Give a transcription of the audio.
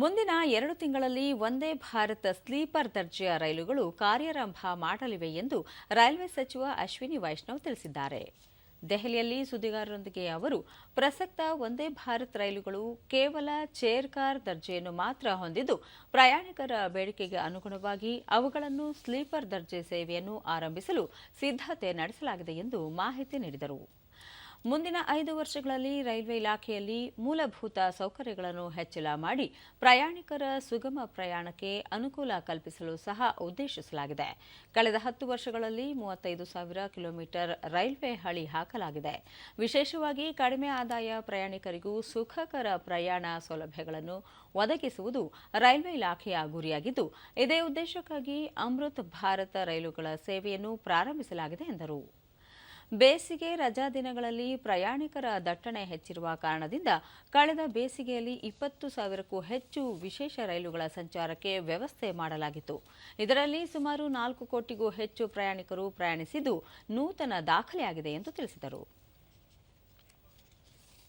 ಮುಂದಿನ ಎರಡು ತಿಂಗಳಲ್ಲಿ ಒಂದೇ ಭಾರತ್ ಸ್ಲೀಪರ್ ದರ್ಜೆಯ ರೈಲುಗಳು ಕಾರ್ಯಾರಂಭ ಮಾಡಲಿವೆ ಎಂದು ರೈಲ್ವೆ ಸಚಿವ ಅಶ್ವಿನಿ ವೈಷ್ಣವ್ ತಿಳಿಸಿದ್ದಾರೆ. ದೆಹಲಿಯಲ್ಲಿ ಸುದ್ದಿಗಾರರೊಂದಿಗೆ ಅವರು, ಪ್ರಸಕ್ತ ಒಂದೇ ಭಾರತ್ ರೈಲುಗಳು ಕೇವಲ ಚೇರ್ ಕಾರ್ ದರ್ಜೆಯನ್ನು ಮಾತ್ರ ಹೊಂದಿದ್ದು, ಪ್ರಯಾಣಿಕರ ಬೇಡಿಕೆಗೆ ಅನುಗುಣವಾಗಿ ಅವುಗಳನ್ನು ಸ್ಲೀಪರ್ ದರ್ಜೆ ಸೇವೆಯನ್ನು ಆರಂಭಿಸಲು ಸಿದ್ಧತೆ ನಡೆಸಲಾಗಿದೆ ಎಂದು ಮಾಹಿತಿ ನೀಡಿದರು. ಮುಂದಿನ ಐದು ವರ್ಷಗಳಲ್ಲಿ ರೈಲ್ವೆ ಇಲಾಖೆಯಲ್ಲಿ ಮೂಲಭೂತ ಸೌಕರ್ಯಗಳನ್ನು ಹೆಚ್ಚಳ ಮಾಡಿ ಪ್ರಯಾಣಿಕರ ಸುಗಮ ಪ್ರಯಾಣಕ್ಕೆ ಅನುಕೂಲ ಕಲ್ಪಿಸಲು ಸಹ ಉದ್ದೇಶಿಸಲಾಗಿದೆ. ಕಳೆದ ಹತ್ತು ವರ್ಷಗಳಲ್ಲಿ ಮೂವತ್ತೈದು ಸಾವಿರ ಕಿಲೋಮೀಟರ್ ರೈಲ್ವೆ ಹಳಿ ಹಾಕಲಾಗಿದೆ. ವಿಶೇಷವಾಗಿ ಕಡಿಮೆ ಆದಾಯ ಪ್ರಯಾಣಿಕರಿಗೂ ಸುಖಕರ ಪ್ರಯಾಣ ಸೌಲಭ್ಯಗಳನ್ನು ಒದಗಿಸುವುದು ರೈಲ್ವೆ ಇಲಾಖೆಯ ಗುರಿಯಾಗಿದ್ದು, ಇದೇ ಉದ್ದೇಶಕ್ಕಾಗಿ ಅಮೃತ್ ಭಾರತ ರೈಲುಗಳ ಸೇವೆಯನ್ನು ಪ್ರಾರಂಭಿಸಲಾಗಿದೆ ಎಂದರು. ಬೇಸಿಗೆ ರಜಾ ದಿನಗಳಲ್ಲಿ ಪ್ರಯಾಣಿಕರ ದಟ್ಟಣೆ ಹೆಚ್ಚಿರುವ ಕಾರಣದಿಂದ ಕಳೆದ ಬೇಸಿಗೆಯಲ್ಲಿ ಇಪ್ಪತ್ತು ಸಾವಿರಕ್ಕೂ ಹೆಚ್ಚು ವಿಶೇಷ ರೈಲುಗಳ ಸಂಚಾರಕ್ಕೆ ವ್ಯವಸ್ಥೆ ಮಾಡಲಾಗಿತ್ತು. ಇದರಲ್ಲಿ ಸುಮಾರು ನಾಲ್ಕು ಕೋಟಿಗೂ ಹೆಚ್ಚು ಪ್ರಯಾಣಿಕರು ಪ್ರಯಾಣಿಸಿದ್ದು ನೂತನ ದಾಖಲೆಯಾಗಿದೆ ಎಂದು ತಿಳಿಸಿದರು.